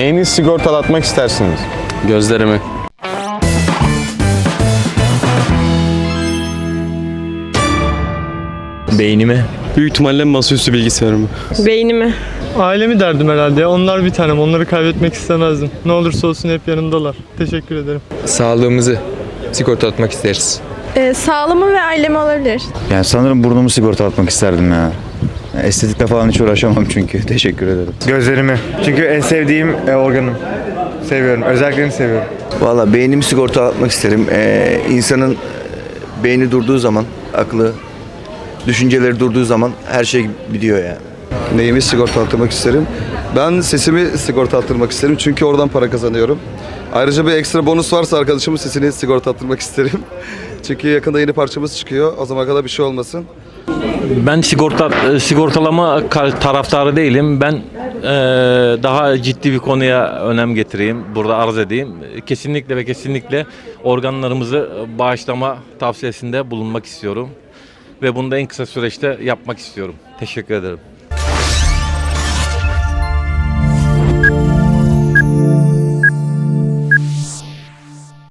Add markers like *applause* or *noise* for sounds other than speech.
Neyini sigortalatmak istersiniz? Gözlerimi. Beynimi. Büyük ihtimalle masaüstü bilgisayarımı. Beynimi. Ailemi derdim herhalde ya. Onlar bir tanem. Onları kaybetmek istemezdim. Ne olursa olsun hep yanımdalar. Teşekkür ederim. Sağlığımızı sigorta atmak isteriz. Ee, sağlığımı ve ailemi olabilir. Yani sanırım burnumu sigorta atmak isterdim ya. Estetikle falan hiç uğraşamam çünkü. *laughs* Teşekkür ederim. Gözlerimi. Çünkü en sevdiğim e, organım. Seviyorum. Özelliklerini seviyorum. Valla beynimi sigorta atmak isterim. Ee, insanın e, beyni durduğu zaman, aklı, düşünceleri durduğu zaman her şey gidiyor yani. Neyimi sigorta attırmak isterim? Ben sesimi sigorta attırmak isterim çünkü oradan para kazanıyorum. Ayrıca bir ekstra bonus varsa arkadaşımın sesini sigorta attırmak isterim. *laughs* çünkü yakında yeni parçamız çıkıyor. O zamana kadar bir şey olmasın. Ben sigorta e, sigortalama taraftarı değilim. Ben e, daha ciddi bir konuya önem getireyim. Burada arz edeyim. Kesinlikle ve kesinlikle organlarımızı bağışlama tavsiyesinde bulunmak istiyorum. Ve bunu da en kısa süreçte yapmak istiyorum. Teşekkür ederim.